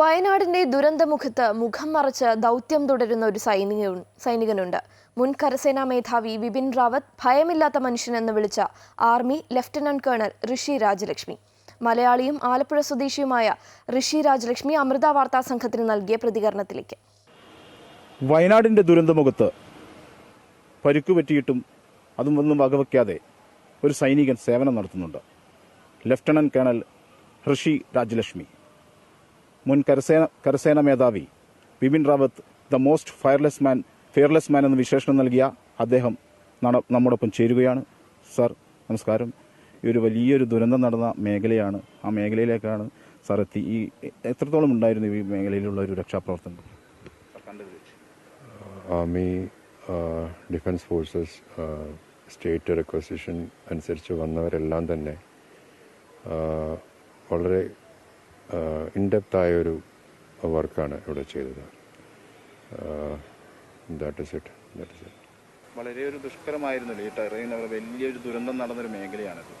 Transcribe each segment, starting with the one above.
വയനാടിന്റെ ദുരന്തമുഖത്ത് മുഖം മറച്ച് ദൗത്യം തുടരുന്ന ഒരു സൈനിക സൈനികനുണ്ട്. മുൻ കരസേനാ മേധാവി വിപിൻ റാവത്ത് ഭയമില്ലാത്ത മനുഷ്യൻ എന്ന് വിളിച്ച army lieutenant colonel Rishi Rajalakshmi. മലയാളിയും ആലപ്പുഴ സ്വദേശിയുമായ ഋഷി രാജലക്ഷ്മി അമൃത വാർത്താ സംഘത്തിന് നൽകിയ പ്രതികരണത്തിലേക്ക്. വയനാടിന്റെ ദുരന്തമുഖത്ത് പരുക്ക് പറ്റിയിട്ടും അതും ഒന്നും വകവയ്ക്കാതെ ഒരു സൈനികൻ സേവനം നടത്തുന്നുണ്ട്. Lieutenant colonel Rishi Rajalakshmi. മുൻ കരസേന കരസേന മേധാവി Bipin Rawat the most fearless man fearless man എന്ന വിശേഷണം നൽകിയ അദ്ദേഹം നമ്മോടൊപ്പം ചേരുകയാണ്. സർ നമസ്കാരം. ഈ ഒരു വലിയൊരു ദുരന്തം നടന്ന മേഖലയാണ്. ആ മേഖലയിലേക്കാണ് സാർ എത്തി. ഈ എത്രത്തോളം ഉണ്ടായിരുന്നു ഈ മേഖലയിലുള്ള ഒരു രക്ഷാപ്രവർത്തനം? Army defence forces state requisition അനുസരിച്ച് വന്നവരെല്ലാം തന്നെ വളരെ ഇൻഡെപ്തായ ഒരു വർക്കാണ് ഇവിടെ ചെയ്തത്. That is it that is it വളരെ ഒരു ദുഷ്കരമായിരുന്നല്ലോ? ഈ ടെറൈൻ വലിയൊരു ദുരന്തം നടന്നൊരു മേഖലയാണത്.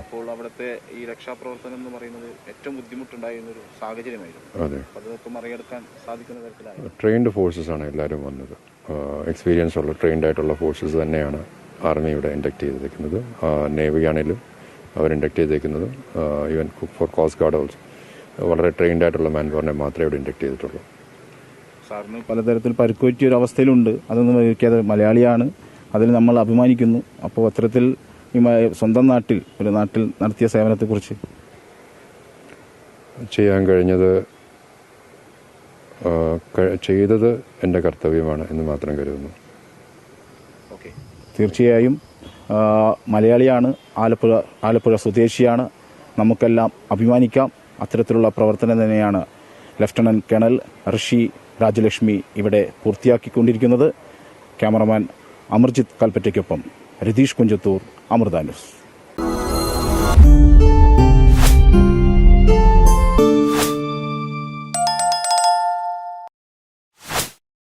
അപ്പോൾ അവിടുത്തെ ഈ രക്ഷാപ്രവർത്തനം എന്ന് പറയുന്നത് ഏറ്റവും ബുദ്ധിമുട്ടുണ്ടായിരുന്ന ഒരു സാഹചര്യമായിരുന്നു. അപ്പോൾ അതൊക്കെ മറികടക്കാൻ സാധിക്കുന്ന തരത്തിലാണ് ട്രെയിൻഡ് ഫോഴ്സസ് ആണ് എല്ലാവരും വന്നത്. എക്സ്പീരിയൻസ് ഉള്ള ട്രെയിൻഡ് ആയിട്ടുള്ള ഫോഴ്സസ് തന്നെയാണ് ആർമി ഇവിടെ ഇൻഡക്ട് ചെയ്തേക്കുന്നത്. നേവി ആണെങ്കിലും അവർ ഇൻഡക്ട് ചെയ്തേക്കുന്നത്. Even for coast guard also വളരെ ട്രെയിൻഡ് ആയിട്ടുള്ള മാൻ പവറിനെ മാത്രമേ ഇവിടെ ഇൻഡക്ട് ചെയ്തിട്ടുള്ളൂ. സാറിന് പലതരത്തിൽ പരുക്കുപറ്റിയ ഒരു അവസ്ഥയിലുണ്ട്. അതൊന്നും വയ്ക്കാതെ മലയാളിയാണ്. അതിൽ നമ്മൾ അഭിമാനിക്കുന്നു. അപ്പോൾ അത്തരത്തിൽ ഈ സ്വന്തം നാട്ടിൽ ഒരു നാട്ടിൽ നടത്തിയ സേവനത്തെക്കുറിച്ച്. ചെയ്യാൻ കഴിഞ്ഞത് ചെയ്തത് എന്റെ കർത്തവ്യമാണ് എന്ന് മാത്രം കരുതുന്നു. ഓക്കെ. തീർച്ചയായും മലയാളിയാണ് ആലപ്പുഴ ആലപ്പുഴ സ്വദേശിയാണ്. നമുക്കെല്ലാം അഭിമാനിക്കാം. അത്തരത്തിലുള്ള പ്രവർത്തനം തന്നെയാണ് ലഫ്റ്റനന്റ് കേണൽ ഋഷി രാജലക്ഷ്മി ഇവിടെ പൂർത്തിയാക്കിക്കൊണ്ടിരിക്കുന്നത്. ക്യാമറമാൻ അമർജിത് കൽപ്പറ്റയ്ക്കൊപ്പം രതീഷ് കുഞ്ചത്തൂർ അമൃത ന്യൂസ്.